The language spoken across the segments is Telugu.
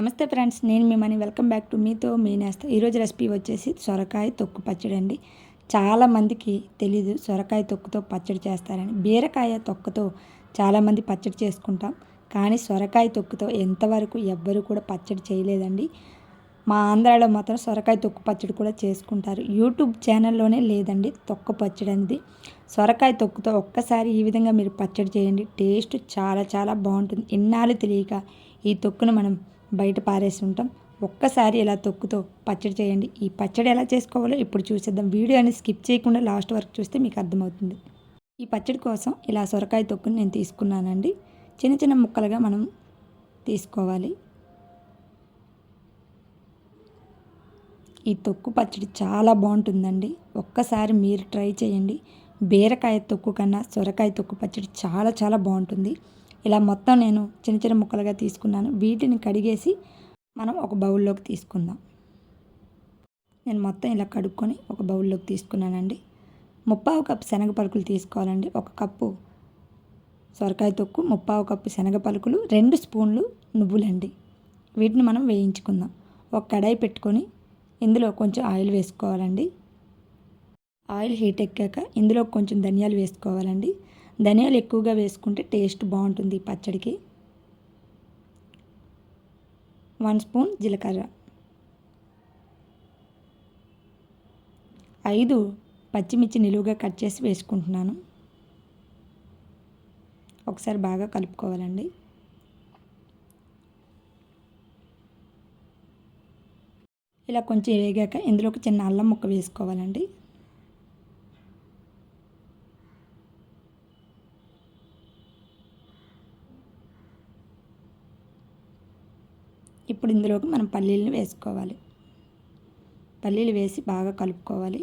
నమస్తే ఫ్రెండ్స్ నేను మిమ్మల్ని వెల్కమ్ బ్యాక్ టు మీతో మీ నేస్త. ఈరోజు రెసిపీ వచ్చేసి సొరకాయ తొక్కు పచ్చడి అండి. చాలామందికి తెలీదు సొరకాయ తొక్కుతో పచ్చడి చేస్తారని. బీరకాయ తొక్కతో చాలామంది పచ్చడి చేసుకుంటాం. కానీ సొరకాయ తొక్కుతో ఎంతవరకు ఎవ్వరు కూడా పచ్చడి చేయలేదండి. మా ఆంధ్రాలో మాత్రం సొరకాయ తొక్కు పచ్చడి కూడా చేసుకుంటారు. యూట్యూబ్ ఛానల్లోనే లేదండి తొక్క పచ్చడి అనేది. సొరకాయ తొక్కుతో ఒక్కసారి ఈ విధంగా మీరు పచ్చడి చేయండి. టేస్ట్ చాలా చాలా బాగుంటుంది. ఇన్నాళ్ళు తెలియక ఈ తొక్కును మనం బయట పారేసి ఉంటాం. ఒక్కసారి ఇలా తొక్కుతో పచ్చడి చేయండి. ఈ పచ్చడి ఎలా చేసుకోవాలో ఇప్పుడు చూసేద్దాం. వీడియోని స్కిప్ చేయకుండా లాస్ట్ వరకు చూస్తే మీకు అర్థమవుతుంది. ఈ పచ్చడి కోసం ఇలా సొరకాయ తొక్కుని నేను తీసుకున్నానండి. చిన్న చిన్న ముక్కలుగా మనం తీసుకోవాలి. ఈ తొక్కు పచ్చడి చాలా బాగుంటుందండి. ఒక్కసారి మీరు ట్రై చేయండి. బీరకాయ తొక్కు కన్నా సొరకాయ తొక్కు పచ్చడి చాలా చాలా బాగుంటుంది. ఇలా మొత్తం నేను చిన్న చిన్న ముక్కలుగా తీసుకున్నాను. వీటిని కడిగేసి మనం ఒక బౌల్లోకి తీసుకుందాం. నేను మొత్తం ఇలా కడుక్కొని ఒక బౌల్లోకి తీసుకున్నానండి. ముప్పావు కప్పు శనగ పలుకులు తీసుకోవాలండి. ఒక కప్పు సొరకాయ తొక్కు ముప్పావు కప్పు శనగ పలుకులు రెండు స్పూన్లు నువ్వులండి. వీటిని మనం వేయించుకుందాం. ఒక కడాయి పెట్టుకొని ఇందులో కొంచెం ఆయిల్ వేసుకోవాలండి. ఆయిల్ హీట్ ఎక్కాక ఇందులో కొంచెం ధనియాలు వేసుకోవాలండి. ధనియాలు ఎక్కువగా వేసుకుంటే టేస్ట్ బాగుంటుంది ఈ పచ్చడికి. వన్ స్పూన్ జీలకర్ర. ఐదు పచ్చిమిర్చి నిలువుగా కట్ చేసి వేసుకుంటున్నాను. ఒకసారి బాగా కలుపుకోవాలండి. ఇలా కొంచెం వేగాక ఇందులోకి చిన్న అల్లం ముక్క వేసుకోవాలండి. ఇప్పుడు ఇందులోకి మనం పల్లీలను వేసుకోవాలి. పల్లీలు వేసి బాగా కలుపుకోవాలి.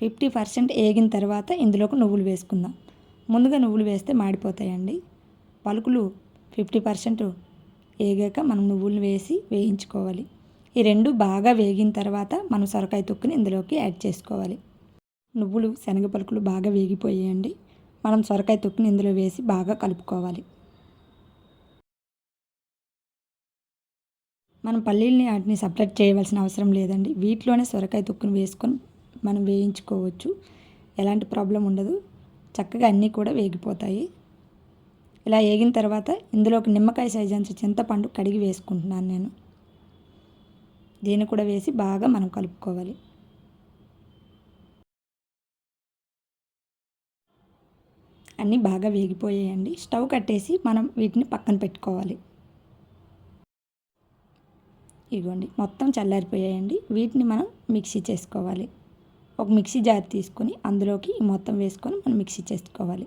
ఫిఫ్టీ పర్సెంట్ వేగిన తర్వాత ఇందులోకి నువ్వులు వేసుకుందాం. ముందుగా నువ్వులు వేస్తే మాడిపోతాయండి. పలుకులు ఫిఫ్టీ పర్సెంట్ వేగాక మనం నువ్వులు వేసి వేయించుకోవాలి. ఈ రెండు బాగా వేగిన తర్వాత మనం సొరకాయ తొక్కుని ఇందులోకి యాడ్ చేసుకోవాలి. నువ్వులు శనగ పలుకులు బాగా వేగిపోయాయండి. మనం సొరకాయ తొక్కుని ఇందులో వేసి బాగా కలుపుకోవాలి. మనం పల్లీల్ని వాటిని సపరేట్ చేయవలసిన అవసరం లేదండి. వీటిలోనే సొరకాయ తొక్కును వేసుకొని మనం వేయించుకోవచ్చు. ఎలాంటి ప్రాబ్లం ఉండదు. చక్కగా అన్నీ కూడా వేగిపోతాయి. ఇలా వేగిన తర్వాత ఇందులో ఒక నిమ్మకాయ సైజ్ అంత చింతపండు కడిగి వేసుకుంటున్నాను నేను. దీన్ని కూడా వేసి బాగా మనం కలుపుకోవాలి. అన్నీ బాగా వేగిపోయాయండి. స్టవ్ కట్టేసి మనం వీటిని పక్కన పెట్టుకోవాలి. ఇదిగోండి మొత్తం చల్లారిపోయాయండి. వీటిని మనం మిక్సీ చేసుకోవాలి. ఒక మిక్సీ జార్ తీసుకొని అందులోకి మొత్తం వేసుకొని మనం మిక్సీ చేసుకోవాలి.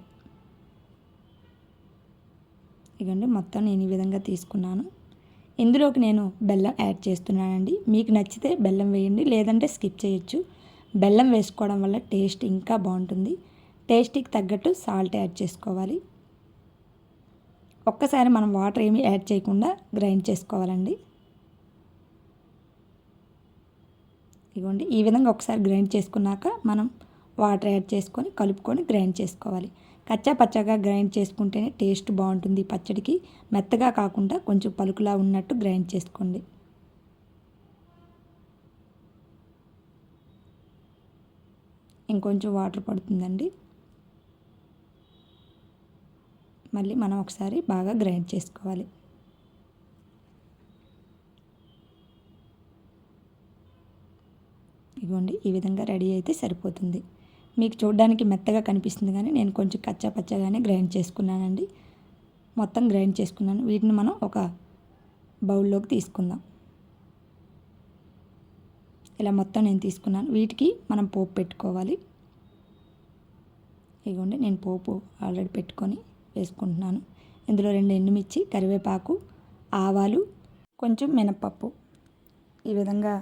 ఇదిగోండి మొత్తం నేను ఈ విధంగా తీసుకున్నాను. ఇందులోకి నేను బెల్లం యాడ్ చేస్తున్నానండి. మీకు నచ్చితే బెల్లం వేయండి లేదంటే స్కిప్ చేయొచ్చు. బెల్లం వేసుకోవడం వల్ల టేస్ట్ ఇంకా బాగుంటుంది. టేస్ట్కి తగ్గట్టు సాల్ట్ యాడ్ చేసుకోవాలి. ఒక్కసారి మనం వాటర్ ఏమీ యాడ్ చేయకుండా గ్రైండ్ చేసుకోవాలండి. ఇదిగోండి ఈ విధంగా ఒకసారి గ్రైండ్ చేసుకున్నాక మనం వాటర్ యాడ్ చేసుకొని కలుపుకొని గ్రైండ్ చేసుకోవాలి. కచ్చా పచ్చగా గ్రైండ్ చేసుకుంటేనే టేస్ట్ బాగుంటుంది పచ్చడికి. మెత్తగా కాకుండా కొంచెం పలుకులా ఉన్నట్టు గ్రైండ్ చేసుకోండి. ఇంకొంచెం వాటర్ పడుతుందండి. మళ్ళీ మనం ఒకసారి బాగా గ్రైండ్ చేసుకోవాలి ఇదిగోండి ఈ విధంగా రెడీ అయితే సరిపోతుంది. మీకు చూడడానికి మెత్తగా కనిపిస్తుంది కానీ నేను కొంచెం కచ్చా పచ్చగానే గ్రైండ్ చేసుకున్నానండి. మొత్తం గ్రైండ్ చేసుకున్నాను. వీటిని మనం ఒక బౌల్లోకి తీసుకుందాం. ఇలా మొత్తం నేను తీసుకున్నాను. వీటికి మనం పోపు పెట్టుకోవాలి. ఇదిగోండి నేను పోపు ఆల్రెడీ పెట్టుకొని వేసుకుంటున్నాను. ఇందులో రెండు ఎండుమిర్చి కరివేపాకు ఆవాలు కొంచెం మినపప్పు. ఈ విధంగా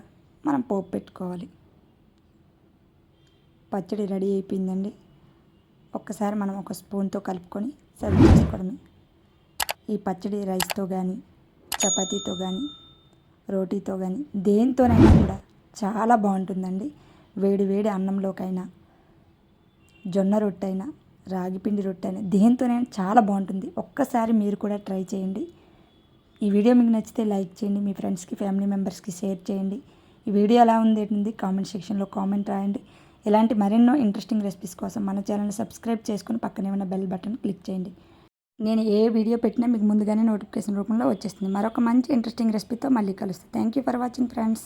మనం పోపు పెట్టుకోవాలి. పచ్చడి రెడీ అయిపోయిందండి. ఒక్కసారి మనం ఒక స్పూన్తో కలుపుకొని సర్వ్ చేసుకోవడమే. ఈ పచ్చడి రైస్తో కానీ చపాతీతో కానీ రోటీతో కానీ దేనితోనైనా కూడా చాలా బాగుంటుందండి. వేడి వేడి అన్నంలోకైనా జొన్న రొట్టె అయినా రాగిపిండి రొట్టె అయినా దేనితోనైనా చాలా బాగుంటుంది. ఒక్కసారి మీరు కూడా ట్రై చేయండి. ఈ వీడియో మీకు నచ్చితే లైక్ చేయండి మీ ఫ్రెండ్స్కి ఫ్యామిలీ మెంబర్స్కి షేర్ చేయండి. ఈ వీడియో ఎలా ఉంది ఏంటి కామెంట్ సెక్షన్లో కామెంట్ రాయండి. ఇలాంటి మరెన్నో ఇంట్రెస్టింగ్ రెసిపీస్ కోసం మన ఛానల్ని సబ్స్క్రైబ్ చేసుకుని పక్కనే ఉన్న బెల్ బటన్ క్లిక్ చేయండి. నేను ఏ వీడియో పెట్టినా మీకు ముందుగానే నోటిఫికేషన్ రూపంలో వచ్చేస్తుంది. మరొక మంచి ఇంట్రెస్టింగ్ రెసిపీతో మళ్ళీ కలుస్తాను. Thank you for watching friends.